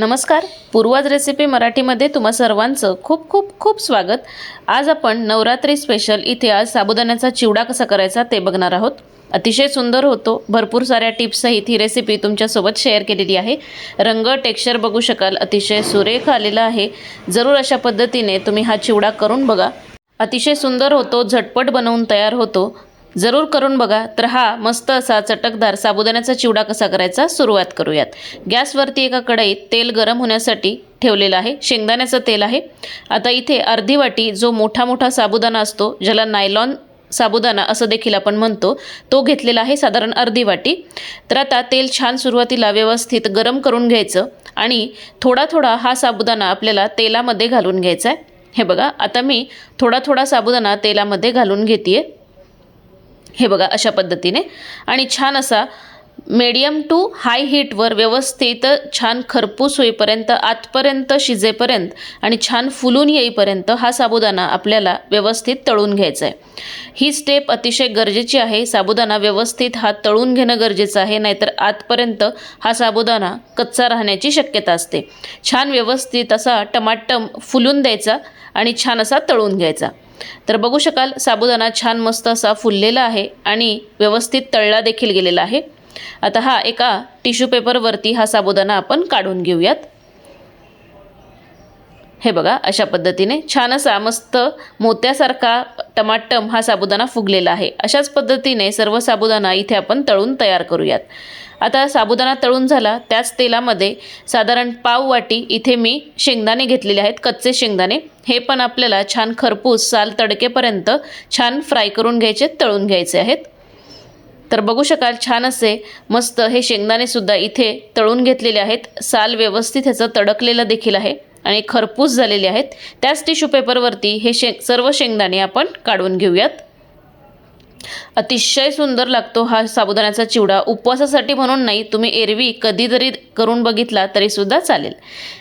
नमस्कार. पूर्वाज रेसिपी मराठीमध्ये तुम्हा सर्वांचं खूप खूप खूप स्वागत. आज आपण नवरात्री स्पेशल इथे आज साबुदाण्याचा चिवडा कसा करायचा ते बघणार आहोत. अतिशय सुंदर होतो. भरपूर साऱ्या टिप्ससहित ही रेसिपी तुमच्यासोबत शेअर केलेली आहे. रंग टेक्स्चर बघू शकाल. अतिशय सुरेख आलेला आहे. जरूर अशा पद्धतीने तुम्ही हा चिवडा करून बघा. अतिशय सुंदर होतो. झटपट बनवून तयार होतो. जरूर करून बघा. तर हा मस्त असा चटकदार साबुदाण्याचा चिवडा कसा करायचा सुरुवात करूयात. गॅसवरती एका कढईत तेल गरम होण्यासाठी ठेवलेलं आहे. शेंगदाण्याचं तेल आहे. आता इथे अर्धी वाटी जो मोठा मोठा साबुदाणा असतो ज्याला नायलॉन साबुदाणा असं देखील आपण म्हणतो तो घेतलेला आहे साधारण अर्धी वाटी. तर आता तेल छान सुरुवातीला व्यवस्थित गरम करून घ्यायचं आणि थोडा थोडा हा साबुदाणा आपल्याला तेलामध्ये घालून घ्यायचा आहे. हे बघा आता मी थोडा थोडा साबुदाणा तेलामध्ये घालून घेते हे बघा अशा पद्धतीने. आणि छान असा मीडियम टू हाय हीटवर व्यवस्थित छान खरपूस होईपर्यंत आतपर्यंत शिजेपर्यंत आणि छान फुलून येईपर्यंत हा साबुदाणा आपल्याला व्यवस्थित तळून घ्यायचा आहे ही स्टेप अतिशय गरजेची आहे. साबुदाणा व्यवस्थित हा तळून घेणं गरजेचं आहे नाहीतर आतपर्यंत हा साबुदाणा कच्चा राहण्याची शक्यता असते. छान व्यवस्थित असा टमाटम फुलून द्यायचा आणि छान असा तळून घ्यायचा. तर बघू शकाल साबुदाणा छान मस्त असा फुललेला आहे आणि व्यवस्थित तळला देखील गेलेला आहे. आता हा एका टिश्यू पेपरवरती हा साबुदाणा आपण काढून घेऊयात. हे बघा अशा पद्धतीने छान असा मस्त मोत्यासारखा टमाटम हा साबुदाणा फुगलेला आहे. अशाच पद्धतीने सर्व साबुदाणा इथे आपण तळून तयार करूयात. आता साबुदाणा तळून झाला त्याच तेलामध्ये साधारण पाव वाटी इथे मी शेंगदाणे घेतलेले आहेत कच्चे शेंगदाणे. हे पण आपल्याला छान खरपूस साल तडकेपर्यंत छान फ्राय करून घ्यायचे तळून घ्यायचे आहेत. तर बघू शकाल छान असे मस्त हे शेंगदाणेसुद्धा इथे तळून घेतलेले आहेत. साल व्यवस्थित ह्याचं तडकलेलं देखील आहे आणि खरपूस झालेले आहेत. त्याच टिश्यू पेपरवरती हे शे सर्व शेंगदाणे आपण काढून घेऊयात. अतिशय सुंदर लागतो हा साबुदाण्याचा चिवडा. उपवासासाठी म्हणून नाही तुम्ही एरवी कधीतरी करून बघितला तरीसुद्धा चालेल.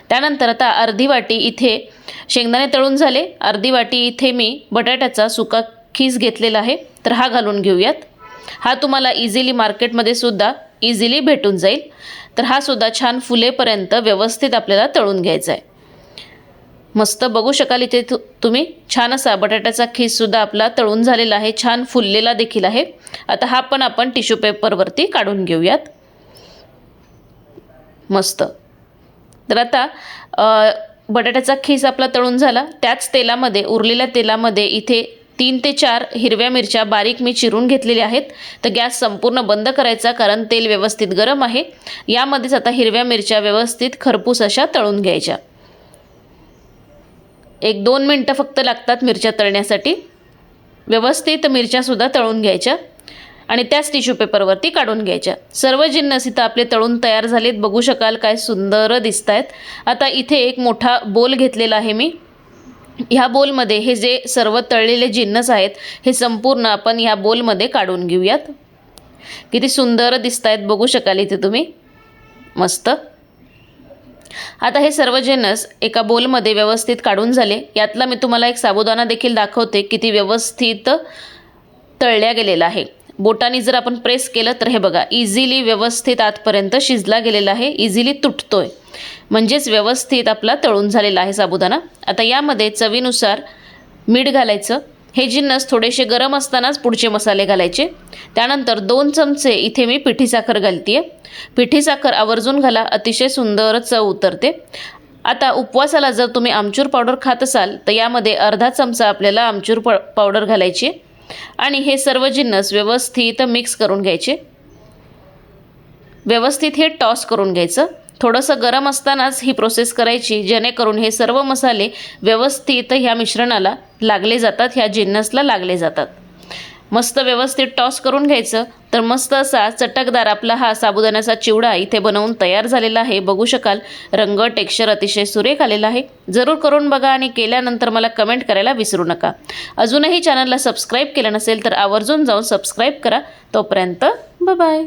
त्यानंतर आता अर्धी वाटी इथे शेंगदाणे तळून झाले. अर्धी वाटी इथे मी बटाट्याचा सुका खीस घेतलेला आहे. तर हा घालून घेऊयात. हा तुम्हाला इझिली मार्केटमध्ये सुद्धा इझिली भेटून जाईल. तर हा सुद्धा छान फुलेपर्यंत व्यवस्थित आपल्याला तळून घ्यायचा आहे. मस्त बघू शकाल इथे तु तुम्ही. छान असा बटाट्याचा खीससुद्धा आपला तळून झालेला आहे. छान फुललेला देखील आहे. आता हा पण आपण टिश्यू पेपरवरती काढून घेऊयात. मस्त. तर आता बटाट्याचा खीस आपला तळून झाला. त्याच तेलामध्ये उरलेल्या तेलामध्ये इथे तीन ते चार हिरव्या मिरच्या बारीक मी चिरून घेतलेल्या आहेत. तर गॅस संपूर्ण बंद करायचा कारण तेल व्यवस्थित गरम आहे. यामध्येच आता हिरव्या मिरच्या व्यवस्थित खरपूस अशा तळून घ्यायच्या. एक दोन मिनटं फक्त लागतात मिरच्या तळण्यासाठी. व्यवस्थित मिरच्यासुद्धा तळून घ्यायच्या आणि त्याच टिश्यू पेपरवरती काढून घ्यायच्या. सर्व जिन्नस इथं आपले तळून तयार झालेत. बघू शकाल काय सुंदर दिसत आहेत आता इथे एक मोठा बोल घेतलेला आहे मी. ह्या बोलमध्ये हे जे सर्व तळलेले जिन्नस आहेत हे संपूर्ण आपण ह्या बोलमध्ये काढून घेऊयात. किती सुंदर दिसत आहेत बघू शकाल इथे तुम्ही. मस्त. आता हे सर्व जिन्नस एका बोलमध्ये व्यवस्थित काढून झाले. यातला मी तुम्हाला एक साबुदाणा देखील दाखवते किती व्यवस्थित तळल्या गेलेला आहे. बोटाने जर आपण प्रेस केलं तर हे बघा इझिली व्यवस्थित आतपर्यंत शिजला गेलेला आहे इझिली तुटतोय. म्हणजेच व्यवस्थित आपला तळून झालेला आहे साबुदाणा. आता यामध्ये चवीनुसार मीठ घालायचं. हे जिन्नस थोडेसे गरम असतानाच पुढचे मसाले घालायचे. त्यानंतर दोन चमचे इथे मी पिठी साखर घालते आहे पिठी साखर आवर्जून घाला अतिशय सुंदर चव उतरते. आता उपवासाला जर तुम्ही आमचूर पावडर खात असाल तर यामध्ये अर्धा चमचा आपल्याला आमचूर प पावडर घालायची आणि हे सर्व जिन्नस व्यवस्थित मिक्स करून घ्यायचे. व्यवस्थित हे टॉस करून घ्यायचं. थोडंसं गरम असतानाच ही प्रोसेस करायची जेणेकरून हे सर्व मसाले व्यवस्थित ह्या मिश्रणाला लागले जातात ह्या जिन्नसला लागले जातात. मस्त व्यवस्थित टॉस करून घ्यायचं. तर मस्त असा चटकदार आपला हा साबुदाण्याचा चिवडा इथे बनवून तयार झालेला आहे. बघू शकाल रंग टेक्स्चर अतिशय सुरेख आलेला आहे. जरूर करून बघा आणि केल्यानंतर मला कमेंट करायला विसरू नका. अजूनही चॅनलला सबस्क्राईब केलं नसेल तर आवर्जून जाऊन सबस्क्राईब करा. तोपर्यंत बाय